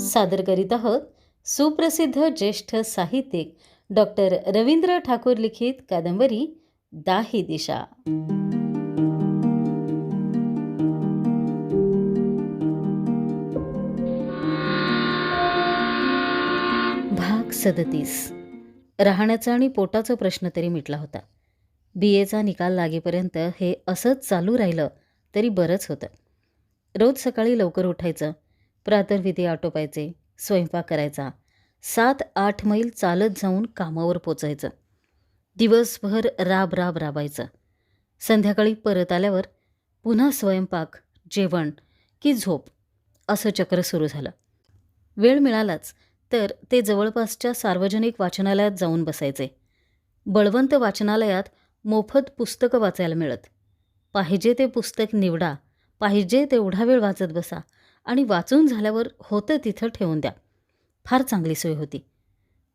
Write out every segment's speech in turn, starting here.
सादर करीत आहोत सुप्रसिद्ध ज्येष्ठ साहित्यिक डॉक्टर रवींद्र ठाकूर लिखित कादंबरी दाही दिशा. भाग सदतीस. राहण्याचा आणि पोटाचा प्रश्न तरी मिटला होता. बी. एचा निकाल लागेपर्यंत हे असंच चालू राहिलं तरी बरंच होतं. रोज सकाळी लवकर उठायचं. प्रातर्विधी आटोपायचे. स्वयंपाक करायचा. सात आठ मैल चालत जाऊन कामावर पोचायचं. दिवसभर राब राब राबायचं. संध्याकाळी परत आल्यावर पुन्हा स्वयंपाक जेवण की झोप असं चक्र सुरू झालं. वेळ मिळालाच तर ते जवळपासच्या सार्वजनिक वाचनालयात जाऊन बसायचे. बळवंत वाचनालयात मोफत पुस्तकं वाचायला मिळत. पाहिजे ते पुस्तक निवडा. पाहिजे तेवढा वेळ वाचत बसा आणि वाचून झाल्यावर होतं तिथं ठेवून द्या. फार चांगली सोय होती.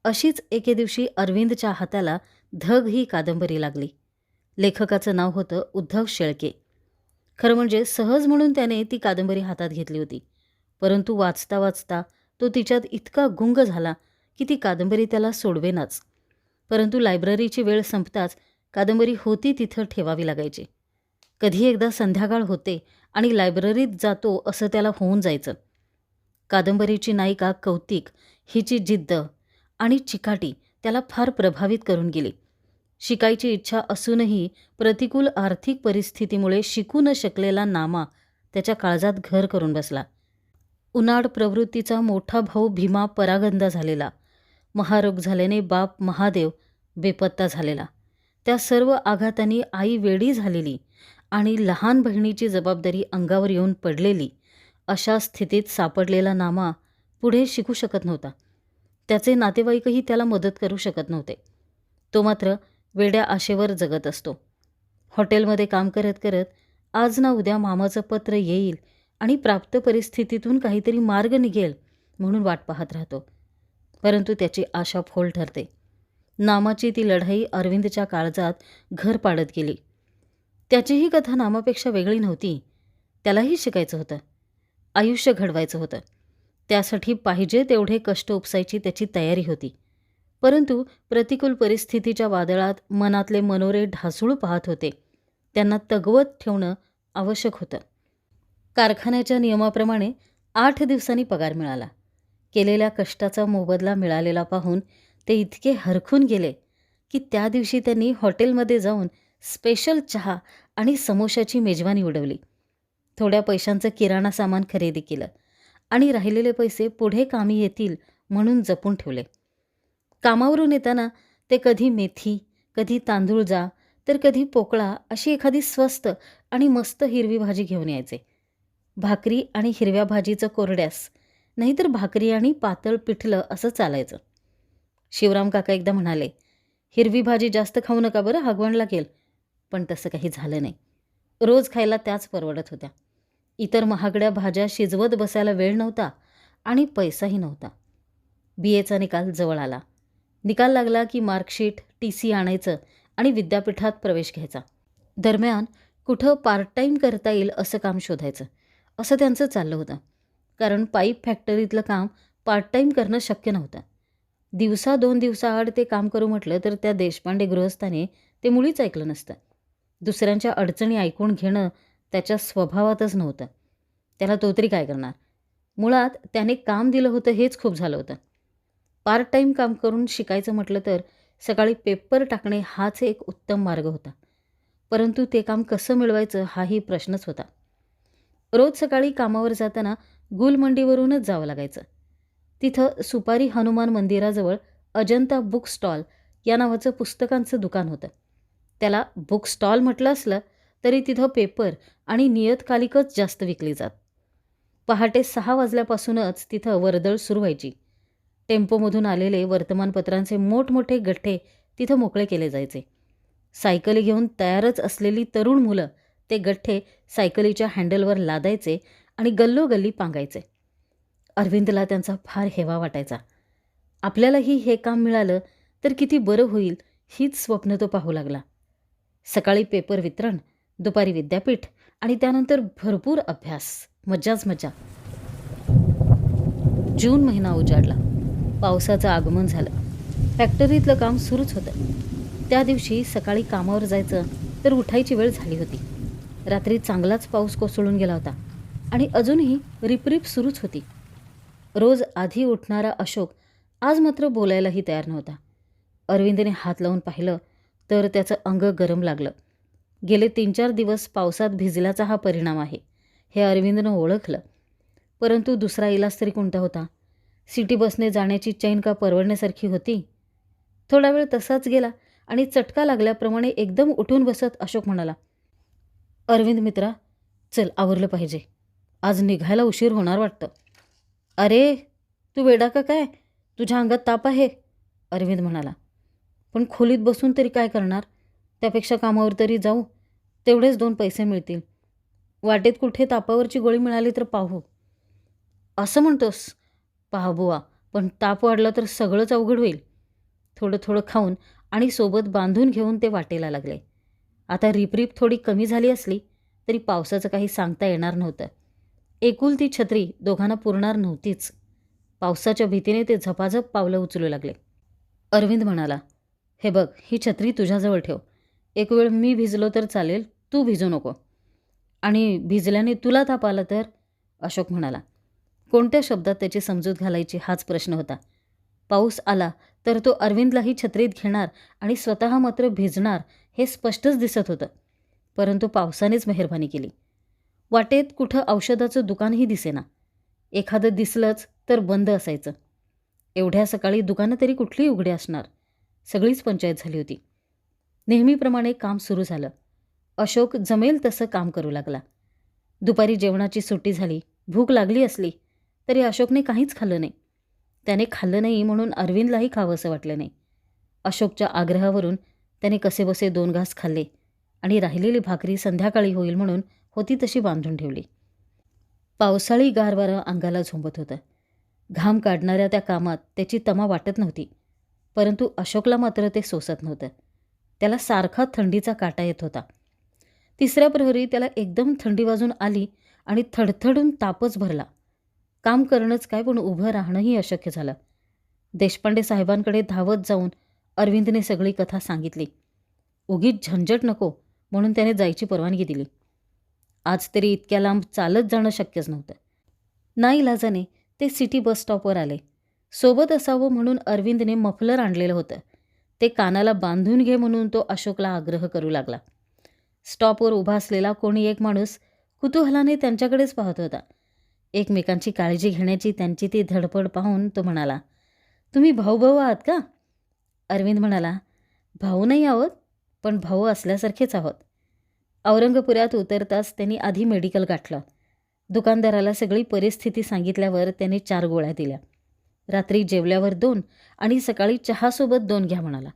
अशीच एके दिवशी अरविंदच्या हाताला धग ही कादंबरी लागली. लेखकाचं नाव होतं उद्धव शेळके. खरं म्हणजे सहज म्हणून त्याने ती कादंबरी हातात घेतली होती. परंतु वाचता वाचता तो तिच्यात इतका गुंग झाला की ती कादंबरी त्याला सोडवेनाच. परंतु लायब्ररीची वेळ संपताच कादंबरी होती तिथं ठेवावी लागायची. कधी एकदा संध्याकाळ होते आणि लायब्ररीत जातो असं त्याला होऊन जायचं. कादंबरीची नायिका कौतिक हिची जिद्द आणि चिकाटी त्याला फार प्रभावित करून गेली. शिकायची इच्छा असूनही प्रतिकूल आर्थिक परिस्थितीमुळे शिकू न शकलेला नामा त्याच्या काळजात घर करून बसला. उन्हाड प्रवृत्तीचा मोठा भाऊ भीमा परागंदा झालेला. महारोग झाल्याने बाप महादेव बेपत्ता झालेला. त्या सर्व आघातांनी आई वेडी झालेली. आणि लहान बहिणीची जबाबदारी अंगावर येऊन पडलेली अशा स्थितीत सापडलेला नामा पुढे शिकू शकत नव्हता. त्याचे नातेवाईकही त्याला मदत करू शकत नव्हते. तो मात्र वेड्या आशेवर जगत असतो. हॉटेलमध्ये काम करत करत आज ना उद्या मामाचं पत्र येईल आणि प्राप्त परिस्थितीतून काहीतरी मार्ग निघेल म्हणून वाट पाहत राहतो. परंतु त्याची आशा फोल ठरते. नामाची ती लढाई अरविंदच्या काळजात घर पाडत गेली. त्याचीही कथा नामापेक्षा वेगळी नव्हती. त्यालाही शिकायचं होतं. आयुष्य घडवायचं होतं. त्यासाठी पाहिजे तेवढे कष्ट उपसायची त्याची तयारी होती. परंतु प्रतिकूल परिस्थितीच्या वादळात मनातले मनोरे ढासूळ पाहत होते. त्यांना तगवत ठेवणं आवश्यक होतं. कारखान्याच्या नियमाप्रमाणे आठ दिवसांनी पगार मिळाला. केलेल्या कष्टाचा मोबदला मिळालेला पाहून ते इतके हरखून गेले की त्या दिवशी त्यांनी हॉटेलमध्ये जाऊन स्पेशल चहा आणि समोशाची मेजवानी उडवली. थोड्या पैशांचं किराणा सामान खरेदी केलं आणि राहिलेले पैसे पुढे कामी येतील म्हणून जपून ठेवले. कामावरून येताना ते कधी मेथी कधी तांदूळ जा तर कधी पोकळा अशी एखादी स्वस्त आणि मस्त हिरवी भाजी घेऊन यायचे. भाकरी आणि हिरव्या भाजीचं कोरड्यास नाहीतर भाकरी आणि पातळ पिठलं असं चालायचं. शिवराम काका एकदा म्हणाले हिरवी भाजी जास्त खाऊ नका बरं हगवण लागेल पण तसं काही झालं नाही. रोज खायला त्याच परवडत होत्या. इतर महागड्या भाज्या शिजवत बसायला वेळ नव्हता आणि पैसाही नव्हता. बी एचा निकाल जवळ आला. निकाल लागला की मार्कशीट टी सी आणायचं आणि विद्यापीठात प्रवेश घ्यायचा. दरम्यान कुठं पार्ट टाईम करता येईल असं काम शोधायचं असं त्यांचं चाललं होतं. कारण पाईप फॅक्टरीतलं काम पार्ट टाईम करणं शक्य नव्हतं. दिवसा दोन दिवसाआड ते काम करू म्हटलं तर त्या देशपांडे गृहस्थाने ते मुळीच ऐकलं नसतं. दुसऱ्यांच्या अडचणी ऐकून घेणं त्याच्या स्वभावातच नव्हतं. त्याला तो तरी काय करणार? मुळात त्याने काम दिलं होतं हेच खूप झालं होतं. पार्ट टाईम काम करून शिकायचं म्हटलं तर सकाळी पेपर टाकणे हाच एक उत्तम मार्ग होता. परंतु ते काम कसं मिळवायचं हाही प्रश्नच होता. रोज सकाळी कामावर जाताना गुलमंडीवरूनच जावं लागायचं. तिथं सुपारी हनुमान मंदिराजवळ अजंता बुक स्टॉल या नावाचं पुस्तकांचं दुकान होतं. त्याला बुक स्टॉल म्हटलं असलं तरी तिथं पेपर आणि नियतकालिकच जास्त विकली जात. पहाटे सहा वाजल्यापासूनच तिथं वर्दळ सुरू व्हायची. टेम्पोमधून आलेले वर्तमानपत्रांचे मोठमोठे गठ्ठे तिथं मोकळे केले जायचे. सायकली घेऊन तयारच असलेली तरुण मुलं ते गठ्ठे सायकलीच्या हँडलवर लादायचे आणि गल्लोगल्ली पांगायचे. अरविंदला त्यांचा फार हेवा वाटायचा. आपल्यालाही हे काम मिळालं तर किती बरं होईल हीच स्वप्न तो पाहू लागला. सकाळी पेपर वितरण दुपारी विद्यापीठ आणि त्यानंतर भरपूर अभ्यास. मज्जाच मज्जा. जून महिना उजाडला. पावसाचं आगमन झालं. फॅक्टरीतलं काम सुरूच होतं. त्या दिवशी सकाळी कामावर जायचं तर उठायची वेळ झाली होती. रात्री चांगलाच पाऊस कोसळून गेला होता आणि अजूनही रिपरिप सुरूच होती. रोज आधी उठणारा अशोक आज मात्र बोलायलाही तयार नव्हता. अरविंदने हात लावून पाहिलं तर त्याचं अंग गरम लागलं. गेले तीन चार दिवस पावसात भिजल्याचा हा परिणाम आहे हे अरविंदनं ओळखलं. परंतु दुसरा इलाज तरी कोणता होता? सिटी बसने जाण्याची चैन का परवडण्यासारखी होती? थोडा वेळ तसाच गेला आणि चटका लागल्याप्रमाणे एकदम उठून बसत अशोक म्हणाला अरविंद मित्रा चल आवरलं पाहिजे. आज निघायला उशीर होणार वाटतं. अरे तू वेडा का काय? तुझ्या अंगात ताप आहे. अरविंद म्हणाला पण खोलीत बसून तरी काय करणार? त्यापेक्षा कामावर तरी जाऊ. तेवढेच दोन पैसे मिळतील. वाटेत कुठे तापावरची गोळी मिळाली तर पाहू. असं म्हणतोस? पहा बुवा पण ताप वाढला तर सगळंच अवघड होईल. थोडं थोडं खाऊन आणि सोबत बांधून घेऊन ते वाटेला लागले. आता रिपरिप थोडी कमी झाली असली तरी पावसाचं काही सांगता येणार नव्हतं. एकूल ती छत्री दोघांना पुरणार नव्हतीच. पावसाच्या भीतीने ते झपाझप पावलं उचलू लागले. अरविंद म्हणाला हे बघ ही छत्री तुझ्याजवळ ठेव. एक वेळ मी भिजलो तर चालेल तू भिजू नको. आणि भिजल्याने तुला ताप आला तर? अशोक म्हणाला. कोणत्या शब्दात त्याची समजूत घालायची हाच प्रश्न होता. पाऊस आला तर तो अरविंदलाही छत्रीत घेणार आणि स्वतः मात्र भिजणार हे स्पष्टच दिसत होतं. परंतु पावसानेच मेहरबानी केली. वाटेत कुठं औषधाचं दुकानही दिसेना. एखादं दिसलंच तर बंद असायचं. एवढ्या सकाळी दुकानं तरी कुठली उघडी असणार. सगळीच पंचायत झाली होती. नेहमीप्रमाणे काम सुरू झालं. अशोक जमेल तसं काम करू लागला. दुपारी जेवणाची सुट्टी झाली भूक लागली असली तरी अशोकने काहीच खाल्लं नाही. त्याने खाल्लं नाही म्हणून अरविंदलाही खावंसं वाटलं नाही. अशोकच्या आग्रहावरून त्याने कसेबसे दोन घास खाल्ले आणि राहिलेली भाकरी संध्याकाळी होईल म्हणून होती तशी बांधून ठेवली. पावसाळी गारवारं अंगाला झोंबत होतं. घाम काढणाऱ्या त्या कामात त्याची तमा वाटत नव्हती. परंतु अशोकला मात्र ते सोसत नव्हतं. त्याला सारखा थंडीचा काटा येत होता. तिसऱ्या प्रहरी त्याला एकदम थंडी वाजून आली आणि थडथडून तापच भरला. काम करणंच काय पण उभं राहणंही अशक्य झालं. देशपांडे साहेबांकडे धावत जाऊन अरविंदने सगळी कथा सांगितली. उगीच झंझट नको म्हणून त्याने जायची परवानगी दिली. आज तरी इतक्या लांब चालत जाणं शक्यच नव्हतं. नाईलाजाने ते सिटी बस स्टॉपवर आले. सोबत असावं म्हणून अरविंदने मफलर आणलेलं होतं. ते कानाला बांधून घे म्हणून तो अशोकला आग्रह करू लागला. स्टॉपवर उभा असलेला कोणी एक माणूस कुतूहलाने त्यांच्याकडेच पाहत होता. एकमेकांची काळजी घेण्याची त्यांची ती धडपड पाहून तो म्हणाला तुम्ही भाऊ भाऊ आहात का? अरविंद म्हणाला भाऊ नाही आहोत पण भाऊ असल्यासारखेच आहोत. औरंगपुरात उतरताच त्यांनी आधी मेडिकल गाठलं. दुकानदाराला सगळी परिस्थिती सांगितल्यावर त्याने चार गोळ्या दिल्या. रात्री जेवल्यावर दोन आणि सकाळी चहासोबत दोन घ्या म्हणाला.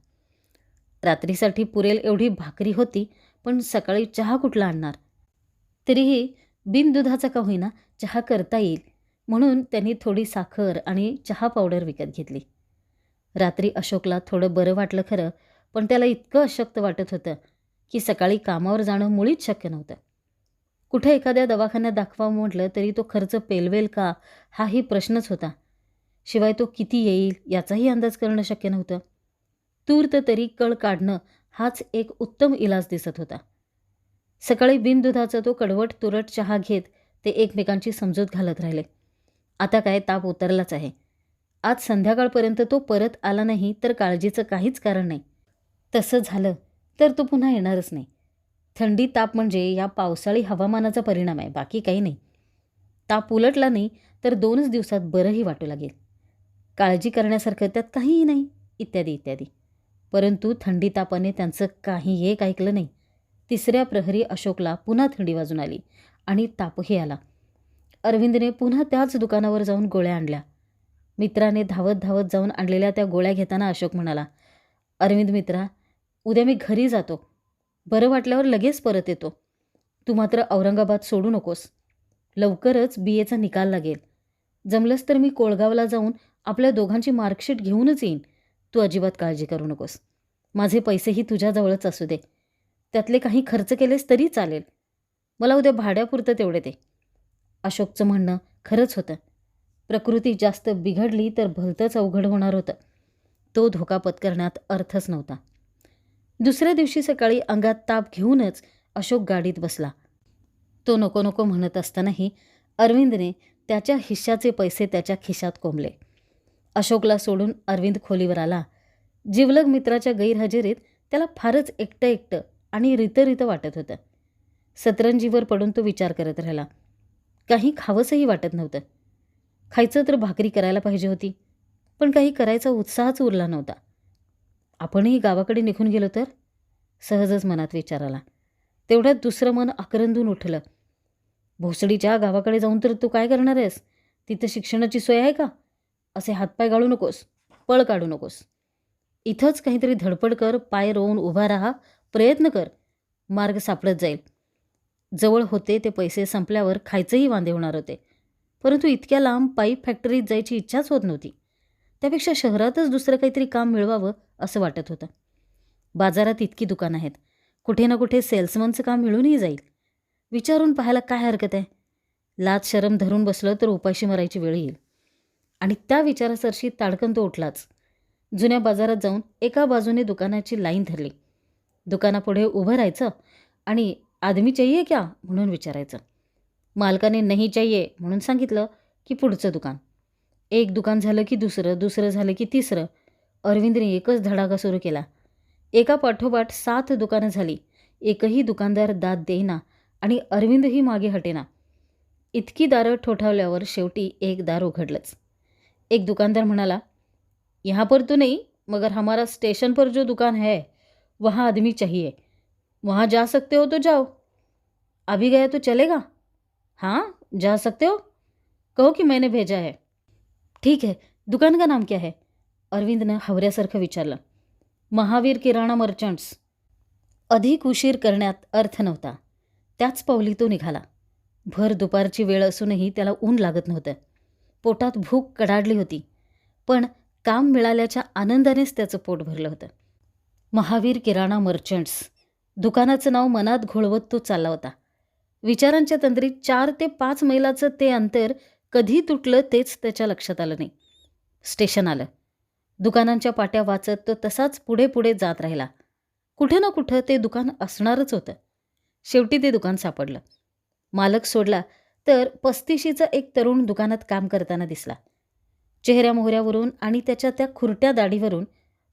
रात्रीसाठी पुरेल एवढी भाकरी होती पण सकाळी चहा कुठला आणणार? तरीही बिनदुधाचा का होईना चहा करता येईल म्हणून त्यांनी थोडी साखर आणि चहा पावडर विकत घेतली. रात्री अशोकला थोडं बरं वाटलं खरं पण त्याला इतकं अशक्त वाटत होतं की सकाळी कामावर जाणं मुळीच शक्य नव्हतं. कुठे एखाद्या दवाखान्यात दाखवावं म्हटलं तरी तो खर्च पेलवेल का हाही प्रश्नच होता. शिवाय तो किती येईल याचाही अंदाज करणं शक्य नव्हतं. तूर्त तरी कळ काढणं हाच एक उत्तम इलाज दिसत होता. सकाळी बिनदुधाचा तो कडवट तुरट चहा घेत ते एकमेकांची समजूत घालत राहिले. आता काय ताप उतरलाच आहे. आज संध्याकाळपर्यंत तो परत आला नाही तर काळजीचं काहीच कारण नाही. तसं झालं तर तो पुन्हा येणारच नाही. थंडी ताप म्हणजे या पावसाळी हवामानाचा परिणाम आहे बाकी काही नाही. ताप उलटला नाही तर दोनच दिवसात बरंही वाटू लागेल. काळजी करण्यासारखं त्यात काहीही नाही. इत्यादी इत्यादी. परंतु थंडी तापाने त्यांचं काही एक ऐकलं नाही. तिसऱ्या प्रहरी अशोकला पुन्हा थंडी वाजून आली आणि तापही आला. अरविंदने पुन्हा त्याच दुकानावर जाऊन गोळ्या आणल्या. मित्राने धावत धावत जाऊन आणलेल्या त्या गोळ्या घेताना अशोक म्हणाला अरविंद मित्रा उद्या मी घरी जातो. बरं वाटल्यावर लगेच परत येतो. तू मात्र औरंगाबाद सोडू नकोस. लवकरच बी एचा निकाल लागेल. जमलंच तर मी कोळगावला जाऊन आपल्या दोघांची मार्कशीट घेऊनच येईन. तू अजिबात काळजी करू नकोस. माझे पैसेही तुझ्याजवळच असू दे. त्यातले काही खर्च केलेस तरी चालेल. मला उद्या भाड्यापुरतं तेवढे दे. अशोकचं म्हणणं खरंच होतं. प्रकृती जास्त बिघडली तर भलतंच अवघड होणार होतं. तो धोका पत्करण्यात अर्थच नव्हता. दुसऱ्या दिवशी सकाळी अंगात ताप घेऊनच अशोक गाडीत बसला. तो नको नको म्हणत असतानाही अरविंदने त्याच्या हिश्श्याचे पैसे त्याच्या खिशात कोंबले. अशोकला सोडून अरविंद खोलीवर आला. जिवलग मित्राच्या गैरहजेरीत त्याला फारच एकटं एकटं आणि रितं वाटत होतं. सतरंजीवर पडून तो विचार करत राहिला. काही खावंसंही वाटत नव्हतं. खायचं तर भाकरी करायला पाहिजे होती पण काही करायचा उत्साहच उरला नव्हता. आपणही गावाकडे निघून गेलो तर? सहजच मनात विचार आला. तेवढ्यात दुसरं मन आकरंदून उठलं. भोसडीच्या गावाकडे जाऊन तर तू काय करणार आहेस? तिथं शिक्षणाची सोय आहे का? असे हातपाय गाळू नकोस पळ काढू नकोस. इथंच काहीतरी धडपड कर पाय रोवून उभा राहा प्रयत्न कर मार्ग सापडत जाईल. जवळ होते ते पैसे संपल्यावर खायचंही वांदे होणार होते. परंतु इतक्या लांब पाईप फॅक्टरीत जायची इच्छाच होत नव्हती. त्यापेक्षा शहरातच दुसरं काहीतरी काम मिळवावं असं वाटत होतं. बाजारात इतकी दुकानं आहेत. कुठे ना कुठे सेल्समनचं काम मिळूनही जाईल. विचारून पाहायला काय हरकत आहे? लाच शरम धरून बसलं तर उपाशी मरायची वेळ येईल. आणि त्या विचारासरशी ताडकन तो उठलाच. जुन्या बाजारात जाऊन एका बाजूने दुकानाची लाईन धरली. दुकानापुढे उभं राहायचं आणि आदमी चाहिए क्या? म्हणून विचारायचं. मालकाने नाही चाहिये म्हणून सांगितलं की पुढचं दुकान. एक दुकान झालं की दुसरं दुसरं झालं की तिसरं. अरविंदने एकच धडाका सुरू केला. एका पाठोपाठ सात दुकानं झाली. एकही दुकानदार दाद देईना आणि अरविंदही मागे हटेना. इतकी दारं ठोठावल्यावर शेवटी एक दार उघडलंच. एक दुकानदार म्हणाला यहाँ पर तो नहीं मगर हमारा स्टेशन पर जो दुकान है वहाँ आदमी चाहिए। वहाँ जा सकते हो तो जाओ। अभी गया तो चलेगा? हाँ जा सकते हो। कहो की मैंने भेजा है। ठीक है दुकान का नाम क्या है? अरविंदनं हवऱ्यासारखं विचारलं महावीर किराणा मर्चंट्स. अधिक उशीर करण्यात अर्थ नव्हता. त्याच पावली तो निघाला. भर दुपारची वेळ असूनही त्याला ऊन लागत नव्हतं. पोटात भूक कडाडली होती. पण काम मिळाल्याच्या आनंदानेच त्याचं पोट भरलं होतं. महावीर किराणा मर्चंट्स दुकानाचं नाव मनात घोळवत तो चालला होता. विचारांच्या तंद्रीत चार ते पाच मैलाचं ते अंतर कधी तुटलं तेच त्याच्या लक्षात आलं नाही. स्टेशन आलं. दुकानांच्या पाट्या वाचत तो तसाच पुढे पुढे जात राहिला. कुठे ना कुठं ते दुकान असणारच होतं. शेवटी ते दुकान सापडलं. मालक सोडला. तर पस्तीशीचा एक तरुण दुकानात काम करताना दिसला. चेहऱ्या मोहऱ्यावरून आणि त्याच्या त्या खुरट्या दाढीवरून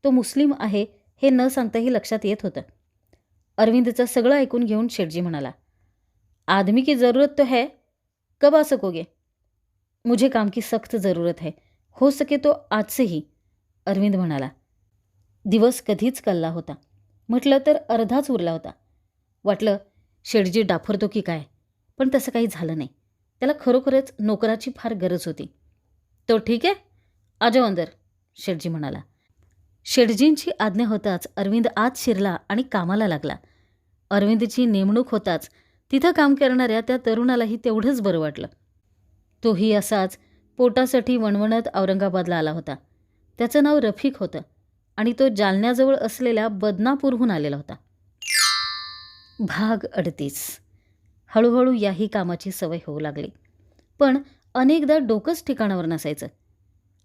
तो मुस्लिम आहे हे न सांगताही लक्षात येत होतं. अरविंदचं सगळं ऐकून घेऊन शेटजी म्हणाला आदमी की ज़रूरत तो है? कब आ सकोगे? मुझे काम की सख्त ज़रूरत है. हो सके तो आज से ही. अरविंद म्हणाला दिवस कधीच कल्ला होता. म्हटलं तर अर्धाच उरला होता. वाटलं शेटजी डाफरतो की काय? पण तसं काही झालं नाही. त्याला खरोखरच नोकराची फार गरज होती. तो ठीक आहे? आजो अंदर शेटजी म्हणाला. शेटजींची आज्ञा होताच अरविंद आत शिरला आणि कामाला लागला. अरविंदची नेमणूक होताच तिथं काम करणाऱ्या त्या तरुणालाही तेवढंच बरं वाटलं. तोही असाच पोटासाठी वणवणत औरंगाबादला आला होता. त्याचं नाव रफिक होतं आणि तो जालन्याजवळ असलेल्या बदनापूरहून आलेला होता. भाग अडतीस. हळूहळू याही कामाची सवय होऊ लागली. पण अनेकदा डोकंच ठिकाणावर नसायचं.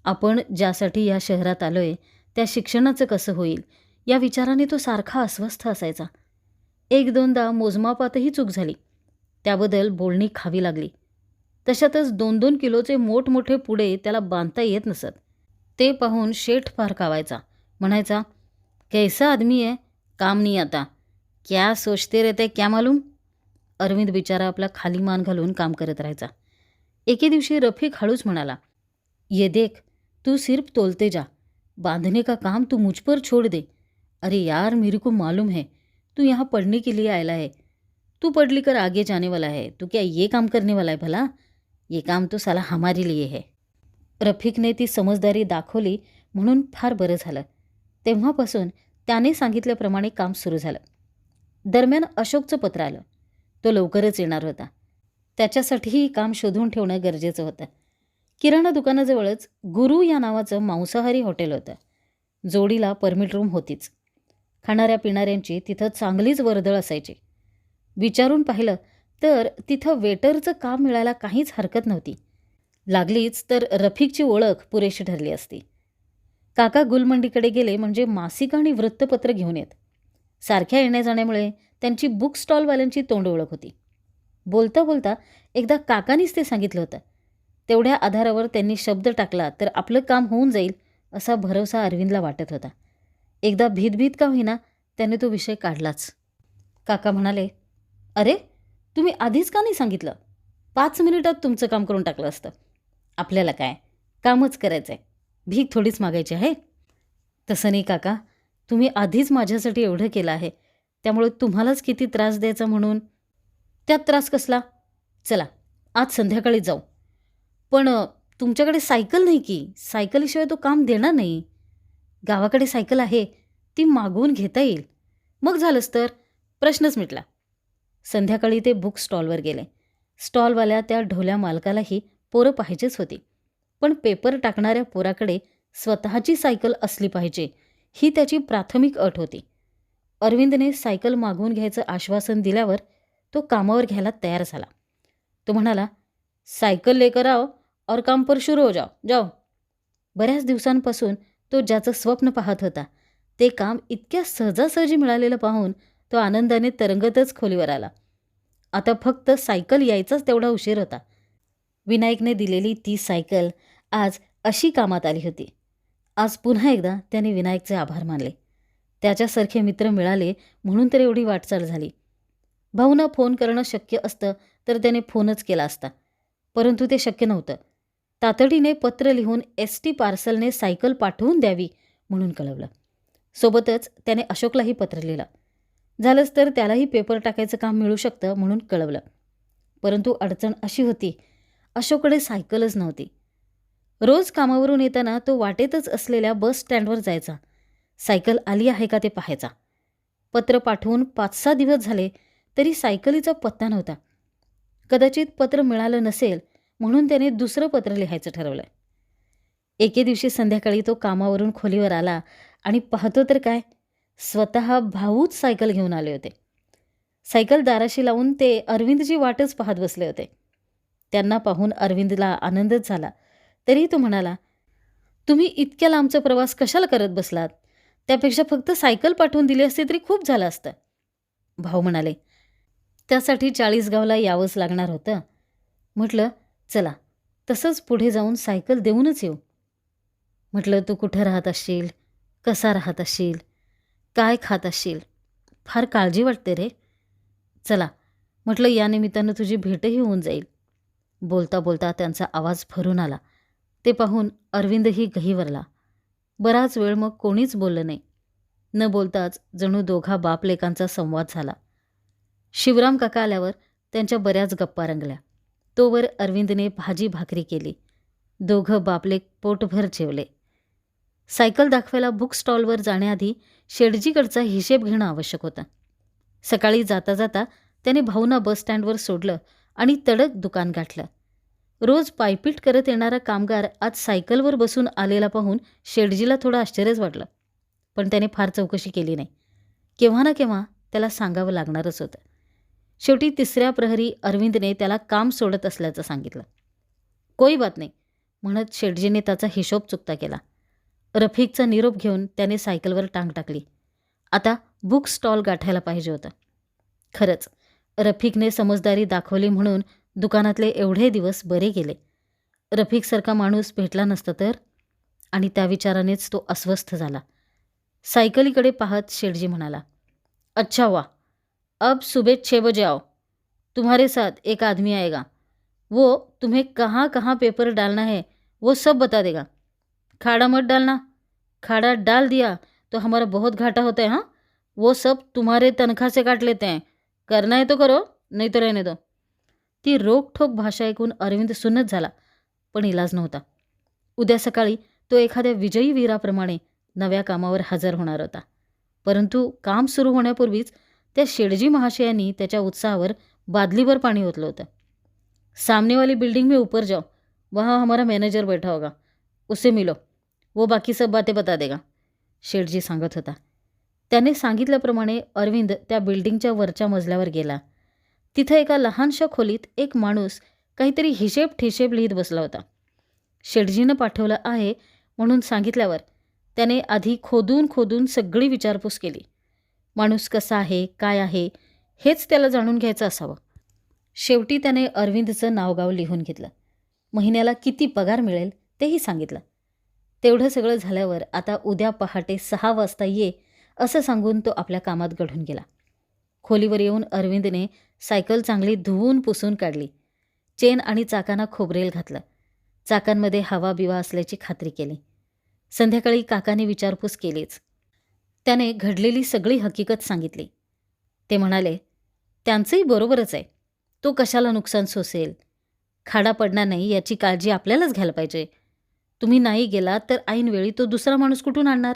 आपण ज्यासाठी या शहरात आलोय त्या शिक्षणाचं कसं होईल या विचाराने तो सारखा अस्वस्थ असायचा. एक दोनदा मोजमापातही चूक झाली. त्याबद्दल बोलणी खावी लागली. तशातच दोन दोन किलोचे मोठमोठे पुढे त्याला बांधता येत नसत. ते पाहून शेठ फार कावायचा. म्हणायचा कैसा आदमी आहे काम नाही आता. क्या सोचते रहते क्या मालूम? अरविंद बिचारा आपला खाली मान घालून काम करत राहायचा. एके दिवशी रफिक हळूच म्हणाला ये देख तू सिर्फ तोलते जा. बांधने का काम तू मुझ पर छोड़ दे. अरे यार मेरे को मालूम है तू यहाँ पढ़ने के लिए आयला है. तू पढ़ लिख कर आगे जाने वाला है. तू क्या ये काम करने वाला है भला? ये काम तो साला हमारे लिए है. रफिकने ती समजदारी दाखवली म्हणून फार बरं झालं. तेव्हापासून त्याने सांगितल्याप्रमाणे काम सुरू झालं. दरम्यान अशोकचं पत्र आलं. तो लवकरच येणार होता. त्याच्यासाठीही काम शोधून ठेवणं गरजेचं होतं. किराणा दुकानाजवळच गुरु या नावाचं मांसाहारी हॉटेल होतं. जोडीला परमिट रूम होतीच. खाणाऱ्या पिणाऱ्यांची तिथं चांगलीच वर्दळ असायची. विचारून पाहिलं तर तिथं वेटरचं काम मिळायला काहीच हरकत नव्हती. लागलीच तर रफिकची ओळख पुरेशी ठरली असती. काका गुलमंडीकडे गेले म्हणजे मासिक आणि वृत्तपत्र घेऊन येत. सारख्या येण्या जाण्यामुळे त्यांची बुक स्टॉलवाल्यांची तोंड ओळख होती. बोलता बोलता एकदा काकानीच ते सांगितलं होतं. तेवढ्या आधारावर त्यांनी शब्द टाकला तर आपलं काम होऊन जाईल असा भरवसा अरविंदला वाटत होता. एकदा भीतभीत का होईना त्याने तो विषय काढलाच. काका म्हणाले अरे तुम्ही आधीच का नाही सांगितलं? पाच मिनिटात तुमचं काम करून टाकलं असतं. आपल्याला काय? कामच करायचं आहे भीक थोडीच मागायची आहे. तसं नाही काका. तुम्ही आधीच माझ्यासाठी एवढं केलं आहे. त्यामुळे तुम्हालाच किती त्रास द्यायचा म्हणून? त्यात त्रास कसला? चला आज संध्याकाळी जाऊ. पण तुमच्याकडे सायकल नाही की? सायकलीशिवाय तो काम देणार नाही. गावाकडे सायकल आहे ती मागवून घेता येईल. मग झालंच तर. प्रश्नच मिटला. संध्याकाळी ते बुक स्टॉलवर गेले. स्टॉलवाल्या त्या ढोल्या मालकालाही पोरं पाहिजेच होती. पण पेपर टाकणाऱ्या पोराकडे स्वतःची सायकल असली पाहिजे ही त्याची प्राथमिक अट होती. अरविंदने सायकल मागवून घ्यायचं आश्वासन दिल्यावर तो कामावर घ्यायला तयार झाला. तो म्हणाला सायकल लेकर आओ और काम पर शुरू हो जाओ जाओ. बऱ्याच दिवसांपासून तो ज्याचं स्वप्न पाहत होता ते काम इतक्या सहजासहजी मिळालेलं पाहून तो आनंदाने तरंगतच खोलीवर आला. आता फक्त सायकल यायचाच तेवढा उशीर होता. विनायकने दिलेली ती सायकल आज अशी कामात आली होती. आज पुन्हा एकदा त्याने विनायकचे आभार मानले. त्याच्यासारखे मित्र मिळाले म्हणून तर एवढी वाटचाल झाली. भाऊना फोन करणं शक्य असतं तर त्याने फोनच केला असता. परंतु ते शक्य नव्हतं. तातडीने पत्र लिहून एस टी पार्सलने सायकल पाठवून द्यावी म्हणून कळवलं. सोबतच त्याने अशोकलाही पत्र लिहिलं. झालंच तर त्यालाही पेपर टाकायचं काम मिळू शकतं म्हणून कळवलं. परंतु अडचण अशी होती अशोककडे सायकलच नव्हती. रोज कामावरून येताना तो वाटेतच असलेल्या बस स्टँडवर जायचा. सायकल आली आहे का ते पाहायचा. पत्र पाठवून पाच सहा दिवस झाले तरी सायकलीचा पत्ता नव्हता. कदाचित पत्र मिळालं नसेल म्हणून त्याने दुसरं पत्र लिहायचं ठरवलं. एके दिवशी संध्याकाळी तो कामावरून खोलीवर आला आणि पाहतो तर काय? स्वतः भाऊच सायकल घेऊन आले होते. सायकल दाराशी लावून ते अरविंदची वाटच पाहत बसले होते. त्यांना पाहून अरविंदला आनंदच झाला. तरी तो म्हणाला तुम्ही इतक्या लांबचा प्रवास कशाला करत बसलात? त्यापेक्षा फक्त सायकल पाठवून दिली असती तरी खूप झालं असतं. भाऊ म्हणाले त्यासाठी चाळीसगावला यावंच लागणार होतं. म्हटलं चला तसंच पुढे जाऊन सायकल देऊनच येऊ. म्हटलं तू कुठं राहत असशील? कसा राहत असशील? काय खात असशील? फार काळजी वाटते रे. चला म्हटलं या निमित्तानं तुझी भेटही होऊन जाईल. बोलता बोलता त्यांचा आवाज भरून आला. ते पाहून अरविंदही गहीवरला बराच वेळ मग कोणीच बोललं नाही. न बोलताच जणू दोघा बापलेकांचा संवाद झाला. शिवराम काका आल्यावर त्यांच्या बऱ्याच गप्पा रंगल्या. तोवर अरविंदने भाजी भाकरी केली. दोघं बापलेक पोटभर जेवले. सायकल दाखवायला बुक स्टॉलवर जाण्याआधी शेडजीकडचा हिशेब घेणं आवश्यक होतं. सकाळी जाता जाता त्याने भाऊना बस स्टँडवर सोडलं आणि तडक दुकान गाठलं. रोज पायपीट करत येणारा कामगार आज सायकलवर बसून आलेला पाहून शेडजीला थोडं आश्चर्यच वाटलं. पण त्याने फार चौकशी केली नाही. केव्हा ना केव्हा त्याला सांगावं लागणारच होतं. शेवटी तिसऱ्या प्रहरी अरविंदने त्याला काम सोडत असल्याचं सांगितलं. कोई बात नाही म्हणत शेटजीने त्याचा हिशोब चुकता केला. रफिकचा निरोप घेऊन त्याने सायकलवर टांग टाकली. आता बुक स्टॉल गाठायला पाहिजे होतं. खरंच रफिकने समजदारी दाखवली म्हणून दुकानातले एवढे दिवस बरे गेले. रफिकसारखा माणूस भेटला नसता तर? आणि त्या विचारानेच तो अस्वस्थ झाला. सायकलीकडे पाहत शेठजी म्हणाला अच्छा वा अब सुबह छः बजे आओ. तुम्हारे साथ एक आदमी आएगा. वो तुम्हें कहाँ कहाँ पेपर डालना है वो सब बता देगा. खाड़ा मत डालना. खाड़ा डाल दिया तो हमारा बहुत घाटा होता है हाँ? वो सब तुम्हारे तनख्वाह से काट लेते हैं. करना है तो करो नहीं तो रहने दो. ती रोखठोक भाषा ऐकून अरविंद सुन्नत झाला पण इलाज नव्हता. उद्या सकाळी तो एखाद्या विजयी वीराप्रमाणे नव्या कामावर हजर होणार होता. परंतु काम सुरू होण्यापूर्वीच त्या शेडजी महाशयांनी त्याच्या उत्साहावर बादलीवर पाणी ओतलं होतं. सामने वाली बिल्डिंग में ऊपर जाओ वहाँ हमारा मैनेजर बैठा होगा. उसे मिलो. वो बाकी सब बातें बता देगा शेठजी सांगत होता. त्याने सांगितल्याप्रमाणे अरविंद त्या बिल्डिंगच्या वरच्या मजल्यावर गेला. तिथं एका लहानशा खोलीत एक माणूस काहीतरी हिशेब ठिशेब लिहित बसला होता. शेटजीनं पाठवलं आहे म्हणून सांगितल्यावर त्याने आधी खोदून खोदून सगळी विचारपूस केली. माणूस कसा आहे काय आहे हेच त्याला जाणून घ्यायचं असावं. शेवटी त्याने अरविंदचं नावगाव लिहून घेतलं. महिन्याला किती पगार मिळेल तेही सांगितलं. तेवढं सगळं झाल्यावर आता उद्या पहाटे सहा वाजता ये असं सांगून तो आपल्या कामात घडून गेला. खोलीवर येऊन अरविंदने सायकल चांगली धुवून पुसून काढली. चेन आणि चाकांना खोबरेल घातलं. चाकांमध्ये हवा बिवा असल्याची खात्री केली. संध्याकाळी काकाने विचारपूस केलीच. त्याने घडलेली सगळी हकीकत सांगितली. ते म्हणाले त्यांचंही बरोबरच आहे. तो कशाला नुकसान सोसेल? खाडा पडणार नाही याची काळजी आपल्यालाच घ्यायला पाहिजे. तुम्ही नाही गेलात तर ऐनवेळी तो दुसरा माणूस कुठून आणणार?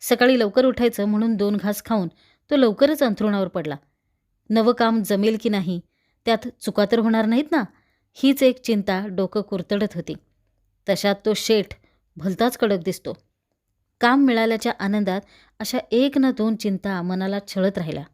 सकाळी लवकर उठायचं म्हणून दोन घास खाऊन तो लवकरच अंथरुणावर पडला. नवं काम जमेल की नाही त्यात चुका तर होणार नाहीत ना? हीच एक चिंता डोकं कुरतडत होती. तशात तो शेठ भलताच कडक दिसतो. काम मिळाल्याच्या आनंदात अशा एक ना दोन चिंता मनाला छळत राहिल्या.